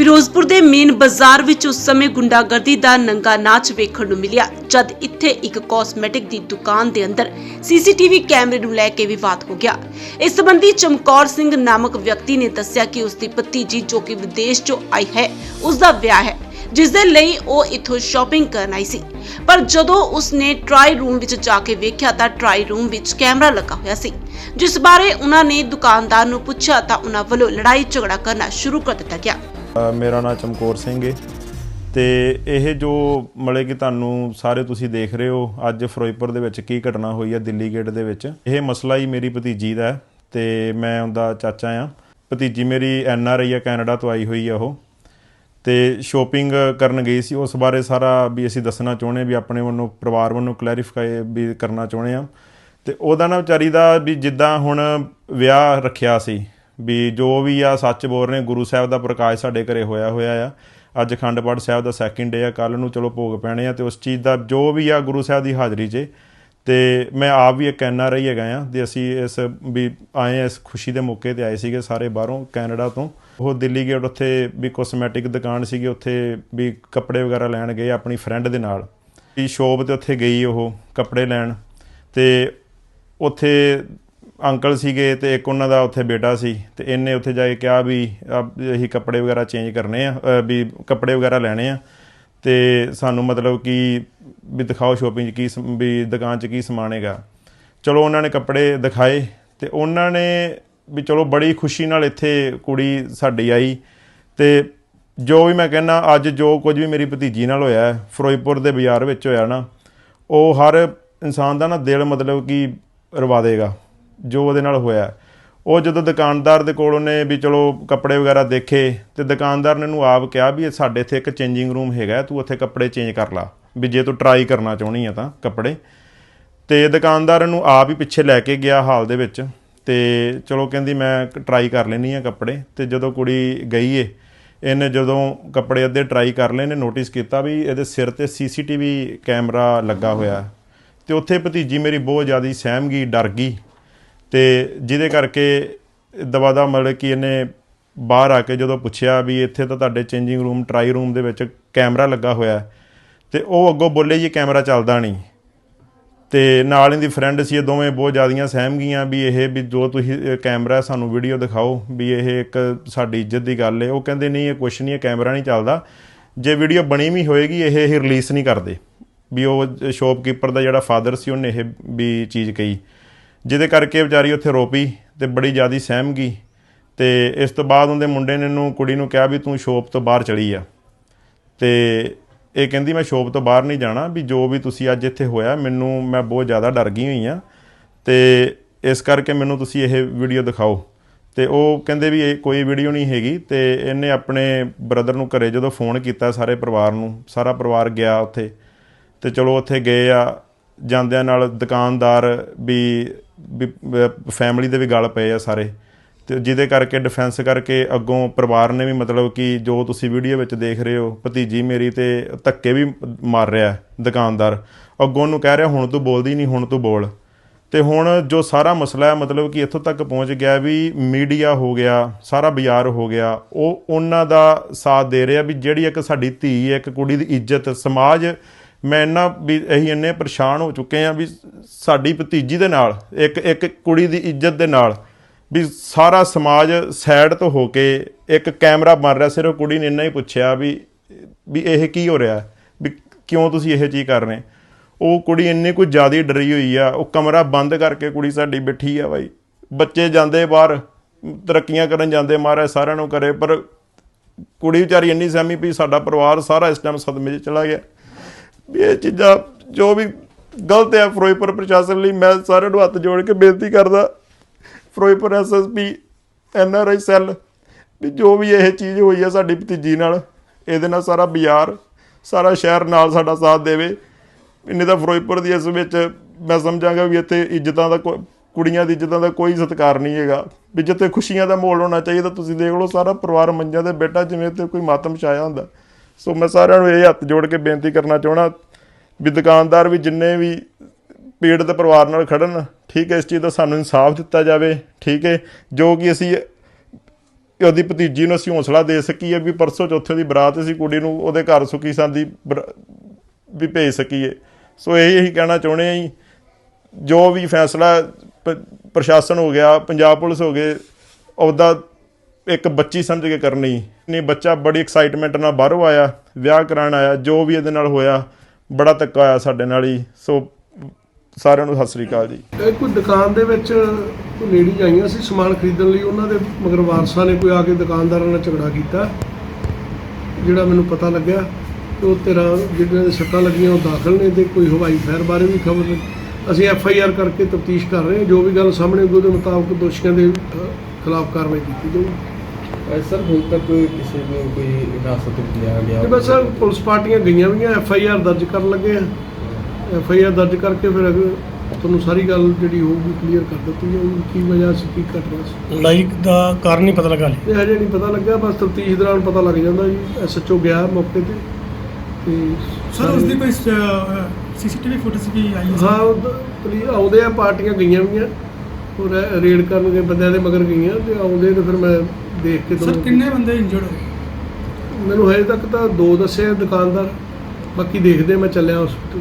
ਫਿਰੋਜ਼ਪੁਰ ਦੇ ਮੇਨ ਬਾਜ਼ਾਰ ਵਿੱਚ ਉਸ ਸਮੇਂ ਗੁੰਡਾਗਰਦੀ ਦਾ ਨੰਗਾ ਨਾਚ ਵੇਖਣ ਨੂੰ ਮਿਲਿਆ, ਜਦ ਇੱਥੇ ਇੱਕ ਕਾਸਮੈਟਿਕ ਦੀ ਦੁਕਾਨ ਦੇ ਅੰਦਰ ਸੀਸੀਟੀਵੀ ਕੈਮਰੇ ਨੂੰ ਲੈ ਕੇ ਵਿਵਾਦ ਹੋ ਗਿਆ। ਇਸ ਸੰਬੰਧੀ ਚਮਕੌਰ ਸਿੰਘ ਨਾਮਕ ਵਿਅਕਤੀ ਨੇ ਦੱਸਿਆ ਕਿ ਉਸ ਦੀ ਭਤੀਜੀ ਜੋ ਕਿ ਵਿਦੇਸ਼ ਤੋਂ ਆਈ ਹੈ ਉਸ ਦਾ ਵਿਆਹ ਹੈ ਜਿਸ ਦੇ ਲਈ ਉਹ ਇਥੋਂ ਸ਼ਾਪਿੰਗ ਕਰਨ ਆਈ ਸੀ। ਪਰ ਜਦੋਂ ਉਸਨੇ ਨੇ ਰੂਮ ਵਿੱਚ ਜਾ ਕੇ ਵੇਖਿਆ ਤਾਂ ਟਰਾਈ ਰੂਮ ਵਿੱਚ ਕੈਮਰਾ ਲੱਗਾ ਹੋਇਆ ਸੀ, ਜਿਸ ਬਾਰੇ ਉਹਨਾਂ ਨੇ ਦੁਕਾਨਦਾਰ ਨੂੰ ਪੁੱਛਿਆ ਤਾਂ ਉਹਨਾਂ ਵੱਲੋਂ ਲੜਾਈ ਝਗੜਾ ਕਰਨਾ ਸ਼ੁਰੂ ਕਰ ਦਿੱਤਾ ਗਿਆ। ਮੇਰਾ ਨਾਮ ਚਮਕੌਰ ਸਿੰਘ ਹੈ ਤੇ ਇਹ ਜੋ ਮਲੇ ਕਿ ਤੁਹਾਨੂੰ ਸਾਰੇ ਤੁਸੀਂ ਦੇਖ ਰਹੇ ਹੋ, ਅੱਜ ਫਿਰੋਜ਼ਪੁਰ ਦੇ ਵਿੱਚ ਕੀ ਘਟਨਾ ਹੋਈ ਹੈ ਦਿੱਲੀ ਗੇਟ ਦੇ ਵਿੱਚ। ਇਹ ਮਸਲਾ ਹੀ ਮੇਰੀ ਭਤੀਜੀ ਦਾ ਹੈ ਤੇ ਮੈਂ ਉਹਦਾ ਚਾਚਾ ਆ। ਭਤੀਜੀ ਮੇਰੀ ਐਨ ਆਰ ਆਈ ਆ, ਕੈਨੇਡਾ ਤੋਂ ਆਈ ਹੋਈ ਆ ਉਹ। ਤੇ ਸ਼ੋਪਿੰਗ ਕਰਨ ਗਈ ਸੀ। ਉਸ ਬਾਰੇ ਸਾਰਾ ਵੀ ਅਸੀਂ ਦੱਸਣਾ ਚਾਹੁੰਦੇ ਵੀ ਆਪਣੇ ਵੱਲੋਂ ਪਰਿਵਾਰ ਵੱਲੋਂ ਕਲੈਰੀਫਾਈ ਵੀ ਕਰਨਾ ਚਾਹੁੰਦੇ ਆ। ਤੇ ਉਹਦਾ ਨਾ ਵਿਚਾਰੀ ਦਾ ਵੀ ਜਿੱਦਾਂ ਹੁਣ ਵਿਆਹ ਰੱਖਿਆ ਸੀ। ਵੀ ਜੋ ਵੀ ਆ ਸੱਚ ਬੋਲ ਰਹੇ ਗੁਰੂ ਸਾਹਿਬ ਦਾ ਪ੍ਰਕਾਸ਼ ਸਾਡੇ ਘਰੇ ਹੋਇਆ ਹੋਇਆ ਆ। ਅੱਜ ਅਖੰਡ ਪਾਠ ਸਾਹਿਬ ਦਾ ਸੈਕਿੰਡ ਡੇ ਆ ਕੱਲ ਨੂੰ ਚਲੋ ਭੋਗ ਪੈਣੇ ਆ ਤੇ ਉਸ ਚੀਜ਼ ਦਾ ਜੋ ਵੀ ਆ ਗੁਰੂ ਸਾਹਿਬ ਦੀ ਹਾਜ਼ਰੀ 'ਚ। ਤੇ ਮੈਂ ਆਪ ਵੀ ਇੱਕ ਐਨ ਆਰ ਆਈ ਹੈਗਾ ਆ ਤੇ ਅਸੀਂ ਇਸ ਵੀ ਆਏ ਇਸ ਖੁਸ਼ੀ ਦੇ ਮੌਕੇ ਤੇ ਆਏ ਸੀਗੇ ਸਾਰੇ ਬਾਹਰੋਂ, ਕੈਨੇਡਾ ਤੋਂ। ਉਹ ਦਿੱਲੀ ਗੇਟ ਉੱਥੇ ਵੀ ਕੋਸਮੈਟਿਕ ਦੁਕਾਨ ਸੀਗੀ, ਉੱਥੇ ਵੀ ਕੱਪੜੇ ਵਗੈਰਾ ਲੈਣ ਗਏ ਆਪਣੀ ਫਰੈਂਡ ਦੇ ਨਾਲ। ਵੀ ਸ਼ੋਪ ਤੇ ਉੱਥੇ ਗਈ ਉਹ ਕੱਪੜੇ ਲੈਣ ਤੇ ਉੱਥੇ ਅੰਕਲ ਸੀਗੇ ਤੇ ਇੱਕ ਉਹਨਾਂ ਦਾ ਉੱਥੇ ਬੇਟਾ ਸੀ ਤੇ ਇਹਨੇ ਉੱਥੇ ਜਾ ਕੇ ਕਿਹਾ ਵੀ ਆਹ ਅਸੀਂ ਕੱਪੜੇ ਵਗੈਰਾ ਚੇਂਜ ਕਰਨੇ ਆ ਵੀ ਕੱਪੜੇ ਵਗੈਰਾ ਲੈਣੇ ਆ ਤੇ ਸਾਨੂੰ ਮਤਲਬ ਕਿ ਵੀ ਦਿਖਾਓ ਸ਼ੋਪਿੰਗ 'ਚ ਕੀ ਸਮ- ਵੀ ਦੁਕਾਨ 'ਚ ਕੀ ਸਮਾਨ ਹੈਗਾ। ਚਲੋ ਉਹਨਾਂ ਨੇ ਕੱਪੜੇ ਦਿਖਾਏ ਤੇ ਉਹਨਾਂ ਨੇ ਵੀ ਚਲੋ ਬੜੀ ਖੁਸ਼ੀ ਨਾਲ ਇੱਥੇ ਕੁੜੀ ਸਾਡੀ ਆਈ ਤੇ ਜੋ ਵੀ ਮੈਂ ਕਹਿੰਨਾ ਅੱਜ ਜੋ ਕੁਝ ਵੀ ਮੇਰੀ ਭਤੀਜੀ ਨਾਲ ਹੋਇਆ, ਫਿਰੋਜ਼ਪੁਰ ਦੇ ਬਾਜ਼ਾਰ ਵਿੱਚ ਹੋਇਆ ਨਾ, ਉਹ ਹਰ ਇਨਸਾਨ ਦਾ ਨਾ ਦਿਲ ਮਤਲਬ ਕਿ ਰਵਾ ਦੇਗਾ। ਜੋ ਉਹਦੇ ਨਾਲ ਹੋਇਆ। ਉਹ ਜਦੋਂ ਦੁਕਾਨਦਾਰ ਦੇ ਕੋਲ ਉਹਨੇ ਵੀ ਚਲੋ ਕੱਪੜੇ ਵਗੈਰਾ ਦੇਖੇ, ਤੇ ਦੁਕਾਨਦਾਰ ਨੇ ਉਹਨੂੰ ਆਪ ਕਿਹਾ ਵੀ ਇਹ ਸਾਡੇ ਇੱਥੇ ਇੱਕ ਚੇਂਜਿੰਗ ਰੂਮ ਹੈਗਾ, ਤੂੰ ਉੱਥੇ ਕੱਪੜੇ ਚੇਂਜ ਕਰ ਲਾ। ਵੀ ਜੇ ਤੂੰ ਟਰਾਈ ਕਰਨਾ ਚਾਹੁੰਦੀ ਆ ਤਾਂ ਕੱਪੜੇ। ਤੇ ਦੁਕਾਨਦਾਰ ਨੂੰ ਆਪ ਹੀ ਪਿੱਛੇ ਲੈ ਕੇ ਗਿਆ ਹਾਲ ਦੇ ਵਿੱਚ। ਤੇ ਚਲੋ ਕਹਿੰਦੀ ਮੈਂ ਟਰਾਈ ਕਰ ਲੈਣੀ ਆ ਕੱਪੜੇ। ਤੇ ਜਦੋਂ ਕੁੜੀ ਗਈ ਏ, ਇਹਨੇ ਜਦੋਂ ਕੱਪੜੇ ਅੱਧੇ ਟਰਾਈ ਕਰ ਲਏ ਨੇ ਨੋਟਿਸ ਕੀਤਾ ਵੀ ਇਹਦੇ ਸਿਰ ਤੇ ਸੀਸੀਟੀਵੀ ਕੈਮਰਾ ਲੱਗਾ ਹੋਇਆ। ਹੈ। ਤੇ ਉੱਥੇ ਭਤੀਜੀ ਮੇਰੀ ਬਹੁਤ ਜ਼ਿਆਦਾ ਸਹਿਮ ਗਈ ਡਰ ਗਈ। ਤੇ ਜਿਹਦੇ ਕਰਕੇ ਦਵਾ ਦਾ ਮਤਲਬ ਕਿ ਇਹਨੇ ਬਾਹਰ ਆ ਕੇ ਜਦੋਂ ਪੁੱਛਿਆ ਵੀ ਇੱਥੇ ਤਾਂ ਤੁਹਾਡੇ ਚੇਂਜਿੰਗ ਰੂਮ ਟਰਾਈ ਰੂਮ ਦੇ ਵਿੱਚ ਕੈਮਰਾ ਲੱਗਾ ਹੋਇਆ ਹੈ। ਤੇ ਉਹ ਅੱਗੋਂ ਬੋਲੇ ਜੀ ਕੈਮਰਾ ਚੱਲਦਾ ਨਹੀਂ। ਤੇ ਨਾਲ ਇਹਦੀ ਫਰੈਂਡ ਸੀ, ਇਹ ਦੋਵੇਂ ਬਹੁਤ ਜ਼ਿਆਦੀਆਂ ਸਹਿਮ ਗਈਆਂ ਵੀ ਇਹ ਵੀ ਜੋ ਤੁਸੀਂ ਕੈਮਰਾ ਸਾਨੂੰ ਵੀਡੀਓ ਦਿਖਾਓ ਵੀ ਇਹ ਇੱਕ ਸਾਡੀ ਇੱਜ਼ਤ ਦੀ ਗੱਲ ਹੈ। ਉਹ ਕਹਿੰਦੇ ਨਹੀਂ, ਇਹ ਕੁਛ ਨਹੀਂ ਹੈ ਕੈਮਰਾ ਨਹੀਂ ਚੱਲਦਾ। ਜੇ ਵੀਡੀਓ ਬਣੀ ਵੀ ਹੋਏਗੀ, ਇਹ ਇਹ ਰਿਲੀਜ਼ ਨਹੀਂ ਕਰਦੇ। ਵੀ ਉਹ ਸ਼ੋਪਕੀਪਰ ਦਾ ਜਿਹੜਾ ਫਾਦਰ ਸੀ, ਉਹਨੇ ਇਹ ਵੀ ਚੀਜ਼ ਕਹੀ। ਜਿਹਦੇ ਕਰਕੇ ਵਿਚਾਰੀ ਉੱਥੇ ਰੋਪੀ ਤੇ ਬੜੀ ਜ਼ਿਆਦੀ ਸਹਿਮ ਗਈ ਤੇ ਇਸ ਤੋਂ ਬਾਅਦ ਉਹਦੇ ਮੁੰਡੇ ਨੇ ਇਹਨੂੰ ਕੁੜੀ ਨੂੰ ਕਿਹਾ ਵੀ ਤੂੰ ਸ਼ੋਪ ਤੋਂ ਬਾਹਰ ਚਲੀ ਆ ਤੇ ਇਹ ਕਹਿੰਦੀ ਮੈਂ ਸ਼ੋਪ ਤੋਂ ਬਾਹਰ ਨਹੀਂ ਜਾਣਾ ਵੀ ਜੋ ਵੀ ਤੁਸੀਂ ਅੱਜ ਇੱਥੇ ਹੋਇਆ ਮੈਨੂੰ ਮੈਂ ਬਹੁਤ ਜ਼ਿਆਦਾ ਡਰ ਗਈ ਹੋਈ ਆ ਤੇ ਇਸ ਕਰਕੇ ਮੈਨੂੰ ਤੁਸੀਂ ਇਹ ਵੀਡੀਓ ਦਿਖਾਓ। ਤੇ ਉਹ ਕਹਿੰਦੇ ਵੀ ਇਹ ਕੋਈ ਵੀਡੀਓ ਨਹੀਂ ਹੈਗੀ ਤੇ ਇਹਨੇ ਆਪਣੇ ਬ੍ਰਦਰ ਨੂੰ ਘਰੇ ਜਦੋਂ ਫੋਨ ਕੀਤਾ ਸਾਰੇ ਪਰਿਵਾਰ ਨੂੰ, ਸਾਰਾ ਪਰਿਵਾਰ ਗਿਆ ਉੱਥੇ। ਤੇ ਚਲੋ ਉੱਥੇ ਗਏ ਆ, ਜਾਂਦਿਆਂ ਨਾਲ ਦੁਕਾਨਦਾਰ ਵੀ ਫੈਮਿਲੀ ਦੇ ਵੀ ਗੱਲ ਪਏ ਆ ਸਾਰੇ। ਤੇ ਜਿਹਦੇ ਕਰਕੇ ਡਿਫੈਂਸ ਕਰਕੇ ਅੱਗੋਂ ਪਰਿਵਾਰ ਨੇ ਵੀ ਮਤਲਬ ਕਿ ਜੋ ਤੁਸੀਂ ਵੀਡੀਓ ਵਿੱਚ ਦੇਖ ਰਹੇ ਹੋ, ਭਤੀਜੀ ਮੇਰੀ ਤੇ ਧੱਕੇ ਵੀ ਮਾਰ ਰਿਹਾ ਦੁਕਾਨਦਾਰ। ਅੱਗੋਂ ਨੂੰ ਕਹਿ ਰਿਹਾ, ਹੁਣ ਤੂੰ ਬੋਲਦੀ ਨਹੀਂ, ਹੁਣ ਤੂੰ ਬੋਲ। ਤੇ ਹੁਣ ਜੋ ਸਾਰਾ ਮਸਲਾ ਹੈ, ਮਤਲਬ ਕਿ ਇੱਥੋਂ ਤੱਕ ਪਹੁੰਚ ਗਿਆ ਵੀ ਮੀਡੀਆ ਹੋ ਗਿਆ, ਸਾਰਾ ਬਾਜ਼ਾਰ ਹੋ ਗਿਆ, ਉਹ ਉਹਨਾਂ ਦਾ ਸਾਥ ਦੇ ਰਿਹਾ ਵੀ ਜਿਹੜੀ ਇੱਕ ਸਾਡੀ ਧੀ ਇੱਕ ਕੁੜੀ ਦੀ ਇੱਜ਼ਤ, ਸਮਾਜ ਮੈਂ ਇੰਨਾ ਵੀ ਅਸੀਂ ਇੰਨੇ ਪਰੇਸ਼ਾਨ ਹੋ ਚੁੱਕੇ ਆ ਵੀ ਸਾਡੀ ਭਤੀਜੀ ਦੇ ਨਾਲ, ਇੱਕ ਇੱਕ ਕੁੜੀ ਦੀ ਇੱਜ਼ਤ ਦੇ ਨਾਲ ਵੀ ਸਾਰਾ ਸਮਾਜ ਸਾਈਡ ਤੋਂ ਹੋ ਕੇ ਇੱਕ ਕੈਮਰਾ ਬਣ ਰਿਹਾ, ਸਿਰਫ ਕੁੜੀ ਨੇ ਇੰਨਾ ਹੀ ਪੁੱਛਿਆ ਵੀ ਵੀ ਇਹ ਕੀ ਹੋ ਰਿਹਾ, ਵੀ ਕਿਉਂ ਤੁਸੀਂ ਇਹ ਚੀਜ਼ ਕਰ ਰਹੇ ਉਹ ਕੁੜੀ ਇੰਨੀ ਕੁ ਜ਼ਿਆਦਾ ਡਰੀ ਹੋਈ ਆ, ਉਹ ਕਮਰਾ ਬੰਦ ਕਰਕੇ ਕੁੜੀ ਸਾਡੀ ਬੈਠੀ ਆ ਬਾਈ। ਬੱਚੇ ਜਾਂਦੇ ਬਾਹਰ, ਤਰੱਕੀਆਂ ਕਰਨ ਜਾਂਦੇ ਮਹਾਰਾਜ ਸਾਰਿਆਂ ਨੂੰ ਕਰੇ, ਪਰ ਕੁੜੀ ਵਿਚਾਰੀ ਇੰਨੀ ਸਹਿਮੀ ਵੀ ਸਾਡਾ ਪਰਿਵਾਰ ਸਾਰਾ ਇਸ ਟਾਈਮ ਸਦਮੇ 'ਚ ਚਲਾ ਗਿਆ। ਵੀ ਇਹ ਚੀਜ਼ਾਂ ਜੋ ਵੀ ਗਲਤ ਹੈ ਫਿਰੋਜ਼ਪੁਰ ਪ੍ਰਸ਼ਾਸਨ ਲਈ, ਮੈਂ ਸਾਰਿਆਂ ਨੂੰ ਹੱਥ ਜੋੜ ਕੇ ਬੇਨਤੀ ਕਰਦਾ, ਫਿਰੋਜ਼ਪੁਰ ਐਸਐਸਪੀ ਐਨਆਰਆਈ ਸੈੱਲ, ਵੀ ਜੋ ਵੀ ਇਹ ਚੀਜ਼ ਹੋਈ ਹੈ ਸਾਡੀ ਭਤੀਜੀ ਨਾਲ, ਇਹਦੇ ਨਾਲ ਸਾਰਾ ਬਾਜ਼ਾਰ, ਸਾਰਾ ਸ਼ਹਿਰ ਨਾਲ ਸਾਡਾ ਸਾਥ ਦੇਵੇ। ਇੰਨੇ ਤਾਂ ਫਿਰੋਜ਼ਪੁਰ ਦੀ ਇਸ ਵਿੱਚ ਮੈਂ ਸਮਝਾਂਗਾ ਵੀ ਇੱਥੇ ਇੱਜ਼ਤਾਂ ਦਾ ਕੋ- ਕੁੜੀਆਂ ਦੀ ਇੱਜ਼ਤਾਂ ਦਾ ਕੋਈ ਸਤਿਕਾਰ ਨਹੀਂ ਹੈਗਾ। ਵੀ ਜਿੱਥੇ ਖੁਸ਼ੀਆਂ ਦਾ ਮਾਹੌਲ ਹੋਣਾ ਚਾਹੀਦਾ, ਤੁਸੀਂ ਦੇਖ ਲਓ ਸਾਰਾ ਪਰਿਵਾਰ ਮੰਜਾਂ ਤੇ ਬੇਟਾ ਜਿਵੇਂ ਤੇ ਕੋਈ ਮਾਤਮ ਛਾਇਆ ਹੁੰਦਾ। ਸੋ ਮੈਂ ਸਾਰਿਆਂ ਨੂੰ ਇਹ ਹੱਥ ਜੋੜ ਕੇ ਬੇਨਤੀ ਕਰਨਾ ਚਾਹਣਾ ਵੀ ਦੁਕਾਨਦਾਰ ਵੀ ਜਿੰਨੇ ਵੀ ਪੀੜਤ ਪਰਿਵਾਰ ਨਾਲ ਖੜਨ, ਠੀਕ ਹੈ, ਇਸ ਚੀਜ਼ ਦਾ ਸਾਨੂੰ ਇਨਸਾਫ ਦਿੱਤਾ ਜਾਵੇ, ਠੀਕ ਹੈ, ਜੋ ਕਿ ਅਸੀਂ ਉਹਦੀ ਭਤੀਜੀ ਨੂੰ ਅਸੀਂ ਹੌਸਲਾ ਦੇ ਸਕੀਏ ਵੀ ਪਰਸੋਂ ਚੌਥੇ ਦੀ ਬਰਾਤ ਅਸੀਂ ਕੁੜੀ ਨੂੰ ਉਹਦੇ ਘਰ ਸੁਖੀ ਸੰਦੀ ਬਰ- ਵੀ ਭੇਜ ਸਕੀਏ। ਸੋ ਇਹ ਇਹੀ ਕਹਿਣਾ ਚਾਹੁੰਦੇ ਆ ਜੀ, ਜੋ ਵੀ ਫੈਸਲਾ ਪ- ਪ੍ਰਸ਼ਾਸਨ ਹੋ ਗਿਆ, ਪੰਜਾਬ ਪੁਲਿਸ ਹੋ ਗਏ, ਉਹਦਾ ਇੱਕ ਬੱਚੀ ਸਮਝ ਕੇ ਕਰਨੀ। ਨਹੀਂ, ਬੱਚਾ ਬੜੀ ਐਕਸਾਈਟਮੈਂਟ ਨਾਲ ਬਾਹਰੋਂ ਆਇਆ, ਵਿਆਹ ਕਰਾਉਣ ਆਇਆ, ਜੋ ਵੀ ਇਹਦੇ ਨਾਲ ਹੋਇਆ, ਬੜਾ ਧੱਕਾ ਹੋਇਆ ਸਾਡੇ ਨਾਲ ਹੀ। ਸੋ, ਸਾਰਿਆਂ ਨੂੰ ਸਤਿ ਸ੍ਰੀ ਅਕਾਲ ਜੀ। ਕੋਈ ਦੁਕਾਨ ਦੇ ਵਿੱਚ ਲੇਡੀਜ਼ ਆਈਆਂ ਸੀ ਸਮਾਨ ਖਰੀਦਣ ਲਈ? ਉਹਨਾਂ ਦੇ ਮਗਰ ਵਾਰਸਾਂ ਨੇ ਕੋਈ ਆ ਕੇ ਦੁਕਾਨਦਾਰਾਂ ਨਾਲ ਝਗੜਾ ਕੀਤਾ? ਜਿਹੜਾ ਮੈਨੂੰ ਪਤਾ ਲੱਗਿਆ ਕਿ ਉਹ ਤੇਰਾ, ਜਿਹੜੀਆਂ ਦੇ ਸੱਟਾਂ ਲੱਗੀਆਂ, ਉਹ ਦਾਖਲ ਨੇ ਤੇ ਕੋਈ ਹਵਾਈ ਫਾਇਰ ਬਾਰੇ ਵੀ ਖਬਰ ਨਹੀਂ। ਅਸੀਂ ਐਫ ਆਈ ਆਰ ਕਰਕੇ ਤਫਤੀਸ਼ ਕਰ ਰਹੇ ਹਾਂ। ਜੋ ਵੀ ਗੱਲ ਸਾਹਮਣੇ ਆਊਗੀ, ਉਹਦੇ ਮੁਤਾਬਕ ਦੋਸ਼ੀਆਂ ਦੇ ਖਿਲਾਫ ਕਾਰਵਾਈ ਕੀਤੀ ਜਾਊਗੀ ਸਰ ਹੁਣ ਤੱਕ ਕਿਸੇ ਨੂੰ ਕੋਈ ਹਿਰਾਸਤ ਵਿੱਚ ਲਿਆ ਗਿਆ ਤੇ ਬਸ ਆਹ ਪੁਲਿਸ ਪਾਰਟੀਆਂ ਗਈਆਂ ਵੀਆਂ ਐਫ ਆਈ ਆਰ ਦਰਜ ਕਰਨ ਲੱਗੇ ਆ। ਐਫ ਆਈ ਆਰ ਦਰਜ ਕਰਕੇ ਫਿਰ ਅਗਰ ਤੁਹਾਨੂੰ ਸਾਰੀ ਗੱਲ ਜਿਹੜੀ ਹੋਊਗੀ ਕਲੀਅਰ ਕਰ ਦਿੱਤੀ ਜਾਊਗੀ ਕੀ ਵਜ੍ਹਾ ਸੀ ਕੀ ਘਟਨਾ ਸੀ। ਲੜਾਈ ਦਾ ਕਾਰਨ ਨਹੀਂ ਪਤਾ ਲੱਗਾ ਹਲੇ ਇਹ ਹਜੇ ਨਹੀਂ ਪਤਾ ਲੱਗਾ ਬਸ ਤਫਤੀਸ਼ ਦੌਰਾਨ ਪਤਾ ਲੱਗ ਜਾਂਦਾ ਜੀ ਐਸਐਚਓ ਗਿਆ ਮੌਕੇ ਤੇ। ਤੇ ਸਰ ਉਸ ਦੀ ਕੋਈ ਸੀਸੀਟੀਵੀ ਫੁਟੇਜ ਵੀ ਆਈ ਹੈ? ਹਾਂ ਉਹ ਪੁਲਿਸ ਆਉਂਦੇ ਆ ਪਾਰਟੀਆਂ ਗਈਆਂ ਵੀਆਂ ਉਹ ਰੈ- ਰੇਡ ਕਰਨ ਦੇ ਬੰਦਿਆਂ ਦੇ ਮਗਰ ਗਈਆਂ ਤੇ ਆਉਂਦੇ ਤੇ ਫਿਰ ਮੈਂ ਦੇਖ ਕੇ ਸਰ ਤੁਹਾਨੂੰ ਕਿੰਨੇ ਬੰਦੇ ਇੰਜਰਡ ਹੋਏ? ਮੈਨੂੰ ਹਜੇ ਤੱਕ ਤਾਂ ਦੋ ਦੱਸੇ ਆ ਦੁਕਾਨਦਾਰ ਬਾਕੀ ਦੇਖਦੇ ਆ, ਮੈਂ ਚੱਲਿਆ ਹਸਪੀਟਲ